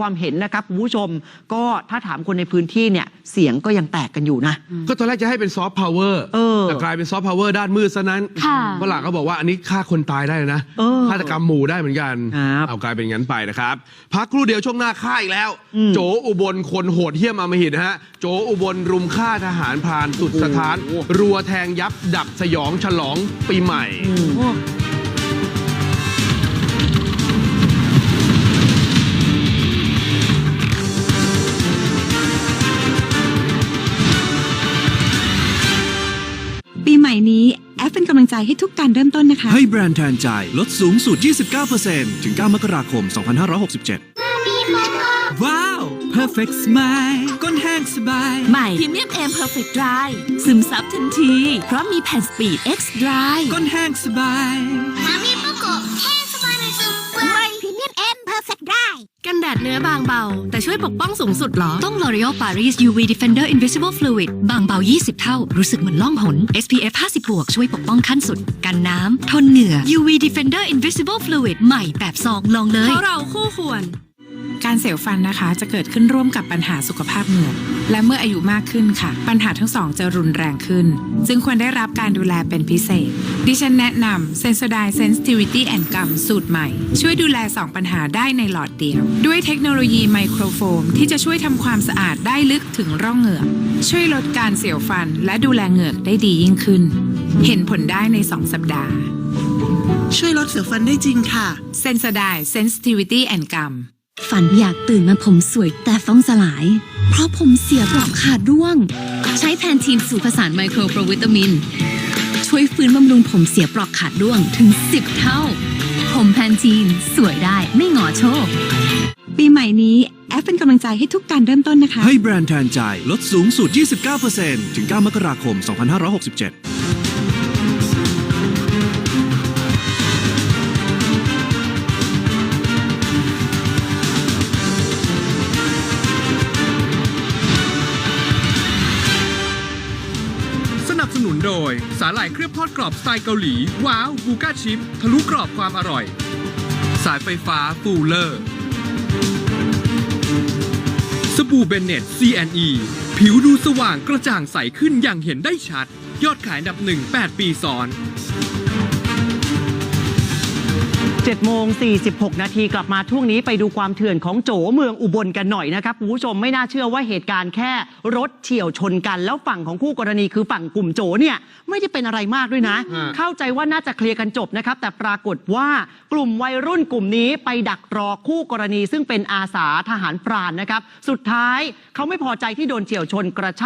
ความเห็นนะครับคุณผู้ชม ก็ถ้าถามคนในพื้นที่เนี่ยเสียงก็ยังแตกกันอยู่นะ ก็ตอนแรกจะให้เป็นซอฟต์พาวเวอร์เออแต่กลายเป็นซอฟต์พาวเวอร์ด้านมืดซะนั้นค่ะฝรั่งก็บอกว่าอันนี้ฆ่าคนตายได้เลยนะเออฆาตกรรมหมู่ได้เหมือนกันครับเอากลายเป็นงั้นไปนะครับ พักครู่เดียวช่วงหน้าฆ่าอีกแล้ว อืม โจอุบลคนโหดเหี้ยมอำมหิตนะฮะโจอุบลรุมฆ่าทหารพรานสุดสถาน รัวแทงยับดับสยองฉลองปีใหม่ปี นี้แอฟเป็นกำลังใจให้ทุกการเริ่มต้นนะคะ ให้แบรนด์แทนใจลดสูงสุด 29%ถึง 9 มกราคม 2567 ว้าว Perfect Smile ก้นแห้งสบาย ใหม่พรีเมียมเอ็มเพอร์เฟกต์ดรายซึมซับทันที เพราะมีแผ่นสปีด X Dry ก้นแห้งสบาย เนื้อบางเบา แต่ช่วยปกป้องสูงสุดเหรอ ต้อง L'Oreal Paris UV Defender Invisible Fluid บางเบา 20 เท่า รู้สึกเหมือนล่องหน SPF 50บวกช่วยปกป้องขั้นสุด กันน้ำ ทนเหงื่อ UV Defender Invisible Fluid ใหม่แบบซองลองเลยเพราะเราคู่ควร การเสียวฟันนะคะ จะเกิดขึ้นร่วมกับปัญหาสุขภาพเหงือกและเมื่ออายุมากขึ้นค่ะ ปัญหาทั้งสองจะรุนแรงขึ้น จึงควรได้รับการดูแลเป็นพิเศษ ดิฉันแนะนำ Sensodyne Sensitivity and Gum สูตรใหม่ ช่วยดูแล 2 ปัญหาได้ในหลอดเดียว ด้วยเทคโนโลยีไมโครโฟม ที่จะช่วยทำความสะอาดได้ลึกถึงร่องเหงือก ช่วยลดการเสียวฟัน และดูแลเหงือกได้ดียิ่งขึ้น เห็นผลได้ใน 2 สัปดาห์ ช่วยลดเสียวฟันได้จริงค่ะ Sensodyne Sensitivity and Gum ฝันอยากตื่นมาผมสวยแต่ฟ้องสลาย เพราะผมเสียปลอกขาดร่วง ใช้แพนทีนสูตรผสานไมโครโปรวิตามิน ช่วยฟื้นบำรุงผมเสียปลอกขาดร่วงถึง 10 เท่า ผมแพนทีนสวยได้ไม่หงอโชค ปีใหม่นี้แอฟเป็นกำลังใจให้ทุกการเริ่มต้นนะคะ ให้แบรนด์แทนใจลดสูงสุด 29%ถึง 9 มกราคม 2567 หนุนโดย สาหร่ายเคลือบทอดกรอบสไตล์เกาหลี ว้าวบูก้าชิปทะลุกรอบความอร่อย สายไฟฟ้าฟูลเลอร์ สบู่เบนเน็ต CNE ผิวดูสว่างกระจ่างใสขึ้นอย่างเห็นได้ชัด ยอดขายอันดับหนึ่ง8ปีซ้อน 7โมง 46 นาทีกลับมาช่วงนี้ไปดูความเถื่อนของโจเมืองอุบลกันหน่อยนะครับคุณผู้ชมไม่น่าเชื่อว่าเหตุการณ์แค่รถเฉียวชนกัน แล้วฝั่งของคู่กรณีคือฝั่งกลุ่มโจเนี่ยไม่ได้เป็นอะไรมากด้วยนะอ่าเข้าใจว่าน่าจะเคลียร์กันจบนะครับ แต่ปรากฏว่ากลุ่มวัยรุ่นกลุ่มนี้ไปดักรอคู่กรณีซึ่งเป็นอาสาทหารพรานนะครับ สุดท้ายเขาไม่พอใจที่โดนเฉียวชนกระชาก